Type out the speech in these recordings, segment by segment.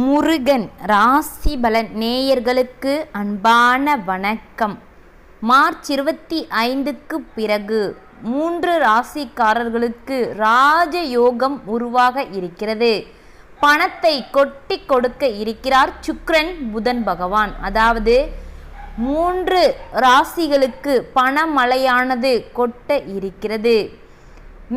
முருகன் ராசிபலன் நேயர்களுக்கு அன்பான வணக்கம். மார்ச் இருபத்தி ஐந்துக்கு பிறகு மூன்று ராசிக்காரர்களுக்கு ராஜயோகம் உருவாக இருக்கிறது. பணத்தை கொட்டி கொடுக்க இருக்கிறார் சுக்ரன் புதன் பகவான். அதாவது மூன்று ராசிகளுக்கு பணமழையானது கொட்ட இருக்கிறது.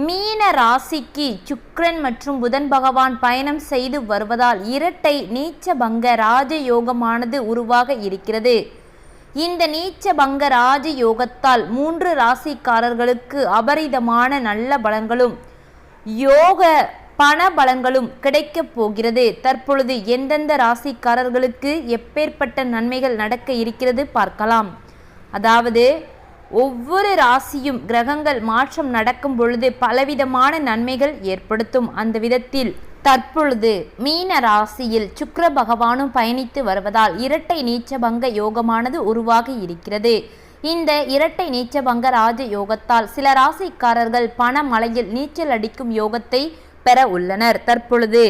மீன ராசிக்கு சுக்கிரன் மற்றும் புதன் பகவான் பயணம் செய்து வருவதால் இரட்டை நீச்ச பங்க ராஜயோகமானது உருவாக இருக்கிறது. இந்த நீச்ச பங்க ராஜயோகத்தால் மூன்று ராசிக்காரர்களுக்கு அபரிதமான நல்ல பலன்களும் யோக பண பலன்களும் கிடைக்கப் போகிறது. தற்பொழுது எந்தெந்த ராசிக்காரர்களுக்கு எப்பேற்பட்ட நன்மைகள் நடக்க இருக்கிறது பார்க்கலாம். அதாவது ஒவ்வொரு ராசியும் கிரகங்கள் மாற்றம் நடக்கும் பொழுது பலவிதமான நன்மைகள் ஏற்படுத்தும். அந்த விதத்தில் தற்பொழுது மீன ராசியில் சுக்கர பகவானும் பயணித்து வருவதால் இரட்டை நீச்சபங்க யோகமானது உருவாகி இருக்கிறது. இந்த இரட்டை நீச்சபங்க ராஜ யோகத்தால் சில ராசிக்காரர்கள் பண மலையில் நீச்சல் அடிக்கும் யோகத்தை பெற உள்ளனர். தற்பொழுது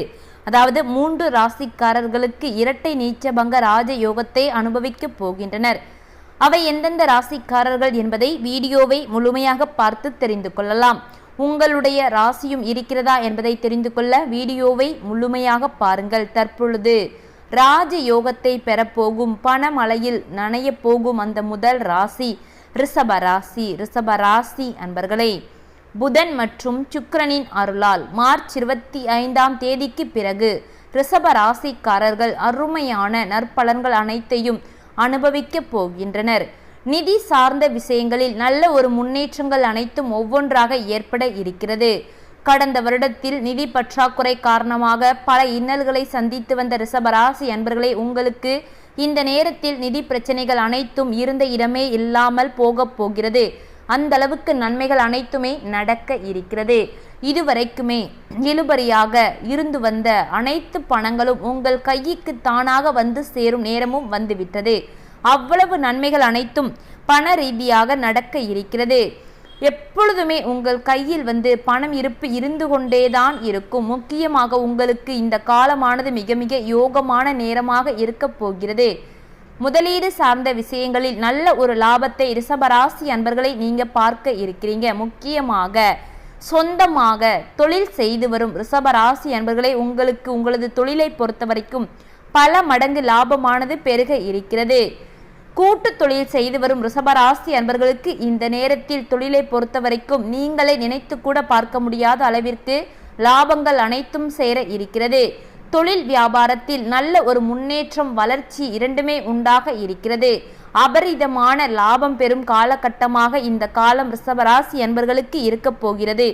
அதாவது மூன்று ராசிக்காரர்களுக்கு இரட்டை நீச்சபங்க ராஜ யோகத்தை அனுபவிக்கப் போகின்றனர். அவை எந்தெந்த ராசிக்காரர்கள் என்பதை வீடியோவை முழுமையாக பார்த்து தெரிந்து கொள்ளலாம். உங்களுடைய ராசியும் இருக்கிறதா என்பதை தெரிந்து கொள்ள வீடியோவை முழுமையாக பாருங்கள். தற்பொழுது ராஜ யோகத்தை பெறப்போகும் பணமலையில் நனைய போகும் அந்த முதல் ராசி ரிஷப ராசி. ரிஷப ராசி அன்பர்களே புதன் மற்றும் சுக்கரனின் அருளால் மார்ச் இருபத்தி ஐந்தாம் தேதிக்கு பிறகு ரிஷப ராசிக்காரர்கள் அருமையான நற்பலன்கள் அனைத்தையும் அனுபவிக்கப் போகின்றனர். நிதி சார்ந்த விஷயங்களில் நல்ல ஒரு முன்னேற்றங்கள் அனைத்தும் ஒவ்வொன்றாக ஏற்பட இருக்கிறது. கடந்த வருடத்தில் நிதி பற்றாக்குறை காரணமாக பல இன்னல்களை சந்தித்து வந்த ரிஷபராசி அன்பர்களே உங்களுக்கு இந்த நேரத்தில் நிதி பிரச்சனைகள் அனைத்தும் இருந்த இடமே இல்லாமல் போகப் போகிறது. அந்த அளவுக்கு நன்மைகள் அனைத்துமே நடக்க இருக்கிறது. இதுவரைக்குமே இழுபறியாக இருந்து வந்த அனைத்து பணங்களும் உங்கள் கைக்கு தானாக வந்து சேரும் நேரமும் வந்துவிட்டது. அவ்வளவு நன்மைகள் அனைத்தும் பண ரீதியாக நடக்க இருக்கிறது. எப்பொழுதுமே உங்கள் கையில் வந்து பணம் இருப்பு இருந்து கொண்டேதான் இருக்கும். முக்கியமாக உங்களுக்கு இந்த காலமானது மிக மிக யோகமான நேரமாக இருக்க போகிறது. முதலீடு சார்ந்த விஷயங்களில் நல்ல ஒரு லாபத்தை ரிஷபராசி அன்பர்களை நீங்க பார்க்க இருக்கிறீங்க. முக்கியமாக சொந்தமாக தொழில் செய்து வரும் ரிஷபராசி அன்பர்களை உங்களுக்கு உங்களது தொழிலை பொறுத்த வரைக்கும் பல மடங்கு லாபமானது பெருக இருக்கிறது. கூட்டு தொழில் செய்து வரும் ரிஷபராசி அன்பர்களுக்கு இந்த நேரத்தில் தொழிலை பொறுத்த வரைக்கும் நீங்களே நினைத்து கூட பார்க்க முடியாத அளவிற்கு லாபங்கள் அனைத்தும் சேர இருக்கிறது. தொழில் வியாபாரத்தில் நல்ல ஒரு முன்னேற்றம் வளர்ச்சி இரண்டுமே உண்டாக இருக்கிறது. அபரிதமான லாபம் பெறும் காலகட்டமாக இந்த காலம் ரிஷபராசி அன்பர்களுக்கு இருக்க போகிறது.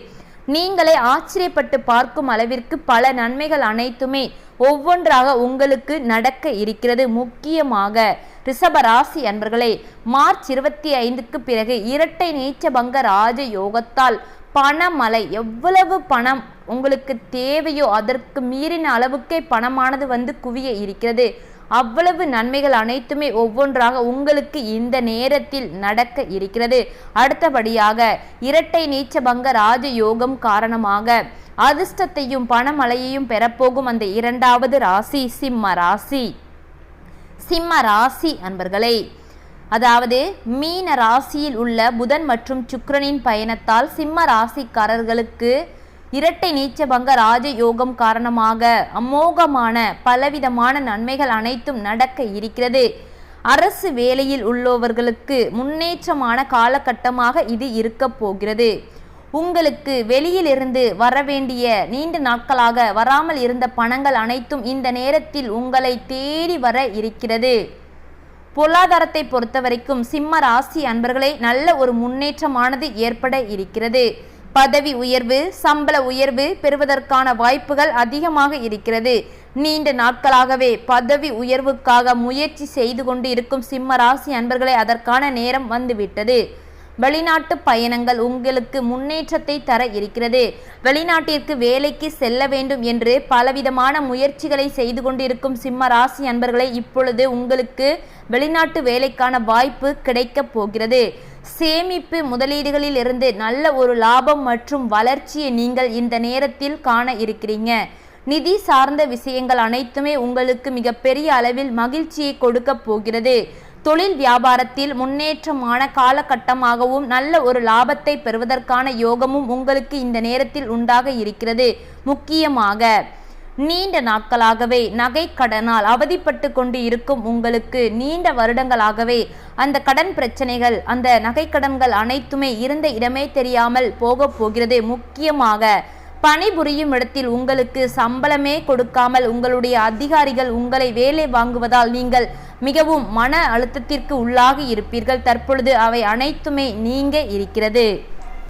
நீங்களே ஆச்சரியப்பட்டு பார்க்கும் அளவிற்கு பல நன்மைகள் அனைத்துமே ஒவ்வொன்றாக உங்களுக்கு நடக்க இருக்கிறது முக்கியமாக. ரிஷப ராசி அன்பர்களே மார்ச் இருபத்தி ஐந்துக்கு பிறகு இரட்டை நீச்சபங்க ராஜ யோகத்தால் பணமலை எவ்வளவு பணம் உங்களுக்கு தேவையோ அதற்கு மீறின அளவுக்கே பணமானது வந்து குவிய இருக்கிறது. அவ்வளவு நன்மைகள் அனைத்துமே ஒவ்வொன்றாக உங்களுக்கு இந்த நேரத்தில் நடக்க இருக்கிறது. அடுத்தபடியாக இரட்டை நீச்சபங்க ராஜ யோகம் காரணமாக அதிர்ஷ்டத்தையும் பணமழையையும் பெறப்போகும் அந்த இரண்டாவது ராசி சிம்ம ராசி. சிம்ம ராசி அன்பர்களே அதாவது மீன ராசியில் உள்ள புதன் மற்றும் சுக்கரனின் பயணத்தால் சிம்ம ராசிக்காரர்களுக்கு இரட்டை நீச்சபங்க ராஜயோகம் காரணமாக அமோகமான பலவிதமான நன்மைகள் அனைத்தும் நடக்க இருக்கிறது. அரசு வேலையில் உள்ளவர்களுக்கு முன்னேற்றமான காலகட்டமாக இது இருக்க போகிறது. உங்களுக்கு வெளியிலிருந்து வரவேண்டிய நீண்ட நாட்களாக வராமல் இருந்த பணங்கள் அனைத்தும் இந்த நேரத்தில் உங்களை தேடி வர இருக்கிறது. பொருளாதாரத்தை பொறுத்த வரைக்கும் சிம்ம ராசி அன்பர்களே நல்ல ஒரு முன்னேற்றமானது ஏற்பட இருக்கிறது. பதவி உயர்வு சம்பள உயர்வு பெறுவதற்கான வாய்ப்புகள் அதிகமாக இருக்கிறது. நீண்ட நாட்களாகவே பதவி உயர்வுக்காக முயற்சி செய்து கொண்டு இருக்கும் சிம்ம ராசி அன்பர்களை அதற்கான நேரம் வந்துவிட்டது. வெளிநாட்டு பயணங்கள் உங்களுக்கு முன்னேற்றத்தை தர இருக்கிறது. வெளிநாட்டிற்கு வேலைக்கு செல்ல வேண்டும் என்று பலவிதமான முயற்சிகளை செய்து கொண்டிருக்கும் சிம்ம ராசி அன்பர்களை இப்பொழுது உங்களுக்கு வெளிநாட்டு வேலைக்கான வாய்ப்பு கிடைக்கப் போகிறது. சேமிப்பு முதலீடுகளில் இருந்து நல்ல ஒரு லாபம் மற்றும் வளர்ச்சியை நீங்கள் இந்த நேரத்தில் காண இருக்கிறீங்க. நிதி சார்ந்த விஷயங்கள் அனைத்துமே உங்களுக்கு மிகப்பெரிய அளவில் மகிழ்ச்சியை கொடுக்க போகிறது. தொழில் வியாபாரத்தில் முன்னேற்றமான காலகட்டமாகவும் நல்ல ஒரு லாபத்தை பெறுவதற்கான யோகமும் உங்களுக்கு இந்த நேரத்தில் உண்டாக இருக்கிறது. முக்கியமாக நீண்ட நாட்களாகவே நகை கடனால் அவதிப்பட்டு கொண்டு இருக்கும் உங்களுக்கு நீண்ட வருடங்களாகவே அந்த கடன் பிரச்சனைகள் அந்த நகை கடன்கள் அனைத்துமே இருந்த இடமே தெரியாமல் போக போகிறது. முக்கியமாக பணிபுரியும் இடத்தில் உங்களுக்கு சம்பளமே கொடுக்காமல் உங்களுடைய அதிகாரிகள் உங்களை வேலை வாங்குவதால் நீங்கள் மிகவும் மன அழுத்தத்திற்கு உள்ளாகி இருப்பீர்கள். தற்பொழுது அவை அனைத்துமே நீங்க இருக்கிறது.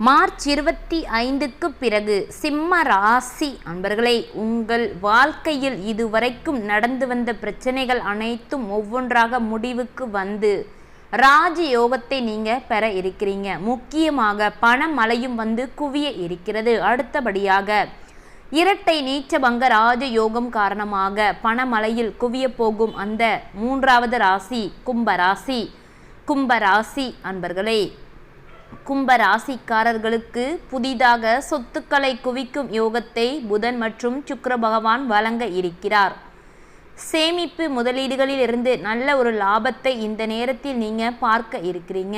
மார்ச் இருபத்தி ஐந்துக்கு பிறகு சிம்ம ராசி அன்பர்களே உங்கள் வாழ்க்கையில் இதுவரைக்கும் நடந்து வந்த பிரச்சனைகள் அனைத்தும் ஒவ்வொன்றாக முடிவுக்கு வந்து ராஜயோகத்தை நீங்க பெற இருக்கிறீங்க. முக்கியமாக பணமழையும் வந்து குவிய இருக்கிறது. அடுத்தபடியாக இரட்டை நீச்சபங்க ராஜயோகம் காரணமாக பணமலையில் குவிய போகும் அந்த மூன்றாவது ராசி கும்பராசி கும்பராசி அன்பர்களே கும்பராசிக்காரர்களுக்கு புதிதாக சொத்துக்களை குவிக்கும் யோகத்தை புதன் மற்றும் சுக்கர பகவான் வழங்க இருக்கிறார். சேமிப்பு முதலீடுகளில் இருந்து நல்ல ஒரு லாபத்தை இந்த நேரத்தில் நீங்க பார்க்க இருக்கிறீங்க.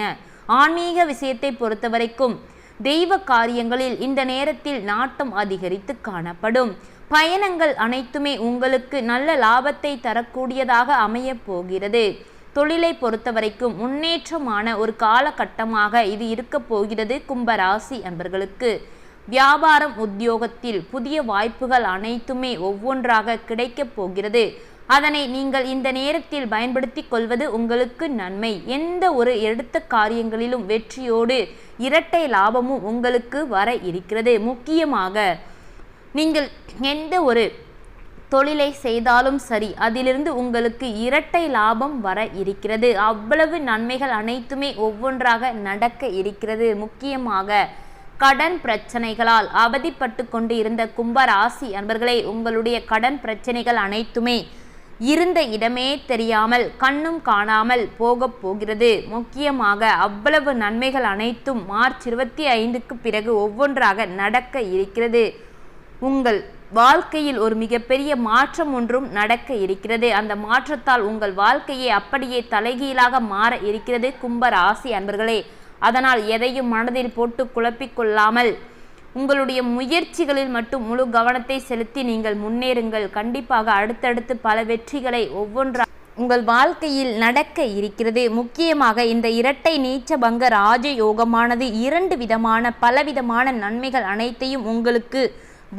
ஆன்மீக விஷயத்தை பொறுத்த வரைக்கும் தெய்வ காரியங்களில் இந்த நேரத்தில் நாட்டம் அதிகரித்து காணப்படும். பயணங்கள் அனைத்துமே உங்களுக்கு நல்ல லாபத்தை தரக்கூடியதாக அமையப் போகிறது. தொழிலை பொறுத்தவரைக்கும் முன்னேற்றமான ஒரு காலகட்டமாக இது இருக்க போகிறது கும்பராசி அன்பர்களுக்கு. வியாபாரம் உத்தியோகத்தில் புதிய வாய்ப்புகள் அனைத்துமே ஒவ்வொன்றாக கிடைக்கப் போகிறது. அதனை நீங்கள் இந்த நேரத்தில் பயன்படுத்தி கொள்வது உங்களுக்கு நன்மை. எந்த ஒரு எடுத்த காரியங்களிலும் வெற்றியோடு இரட்டை லாபமும் உங்களுக்கு வர இருக்கிறது. முக்கியமாக நீங்கள் எந்த ஒரு தொழிலை செய்தாலும் சரி அதிலிருந்து உங்களுக்கு இரட்டை லாபம் வர இருக்கிறது. அவ்வளவு நன்மைகள் அனைத்துமே ஒவ்வொன்றாக நடக்க இருக்கிறது. முக்கியமாக கடன் பிரச்சனைகளால் அவதிப்பட்டு கொண்டு இருந்த கும்பராசி அன்பர்களே உங்களுடைய கடன் பிரச்சனைகள் அனைத்துமே இருந்த இடமே தெரியாமல் கண்ணும் காணாமல் போக போகிறது. முக்கியமாக அவ்வளவு நன்மைகள் அனைத்தும் மார்ச் இருபத்தி ஐந்துக்கு பிறகு ஒவ்வொன்றாக நடக்க இருக்கிறது. உங்கள் வாழ்க்கையில் ஒரு மிகப்பெரிய மாற்றம் ஒன்றும் நடக்க இருக்கிறது. அந்த மாற்றத்தால் உங்கள் வாழ்க்கையை அப்படியே தலைகீழாக மாற இருக்கிறது கும்ப ராசி அன்பர்களே. அதனால் எதையும் மனதில் போட்டு குழப்பிக்கொள்ளாமல் உங்களுடைய முயற்சிகளில் மட்டும் முழு கவனத்தை செலுத்தி நீங்கள் முன்னேறுங்கள். கண்டிப்பாக அடுத்தடுத்து பல வெற்றிகளை ஒவ்வொன்றா உங்கள் வாழ்க்கையில் நடக்க இருக்கிறது. முக்கியமாக இந்த இரட்டை நீச்ச பங்க ராஜ யோகமானது இரண்டு விதமான பலவிதமான நன்மைகள் அனைத்தையும் உங்களுக்கு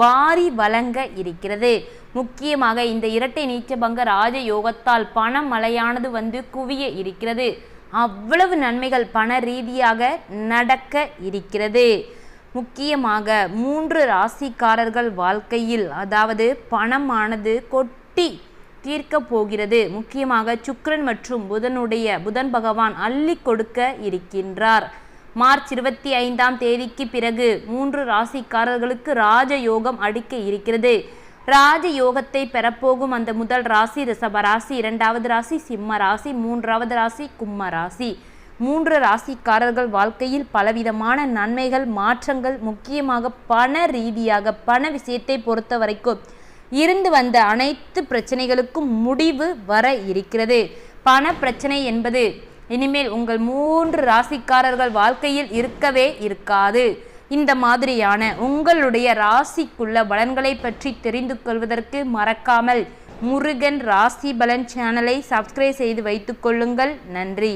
வாரி வழங்க இருக்கிறது. முக்கியமாக இந்த இரட்டை நீச்சபங்க ராஜ யோகத்தால் பண மலையானது வந்து குவிய இருக்கிறது. அவ்வளவு நன்மைகள் பண ரீதியாக நடக்க இருக்கிறது. முக்கியமாக மூன்று ராசிக்காரர்கள் வாழ்க்கையில் அதாவது பணமானது கொட்டி தீர்க்க போகிறது. முக்கியமாக சுக்ரன் மற்றும் புதனுடைய புதன் பகவான் அள்ளி கொடுக்க இருக்கின்றார். மார்ச் இருபத்தி ஐந்தாம் தேதிக்கு பிறகு மூன்று ராசிக்காரர்களுக்கு ராஜயோகம் அடிக்க இருக்கிறது. ராஜயோகத்தை பெறப்போகும் அந்த முதல் ராசி ரிஷப ராசி இரண்டாவது ராசி சிம்ம ராசி மூன்றாவது ராசி கும்ம ராசி. மூன்று ராசிக்காரர்கள் வாழ்க்கையில் பலவிதமான நன்மைகள் மாற்றங்கள் முக்கியமாக பண ரீதியாக பண விஷயத்தை பொறுத்த வரைக்கும் இருந்து வந்த அனைத்து பிரச்சனைகளுக்கும் முடிவு வர இருக்கிறது. பண பிரச்சனை என்பது இனிமேல் உங்கள் மூன்று ராசிக்காரர்கள் வாழ்க்கையில் இருக்கவே இருக்காது. இந்த மாதிரியான உங்களுடைய ராசிக்குள்ள பலன்களை பற்றி தெரிந்து கொள்வதற்கு மறக்காமல் முருகன் ராசி பலன் சேனலை சப்ஸ்கிரைப் செய்து வைத்துக்கொள்ளுங்கள் நன்றி.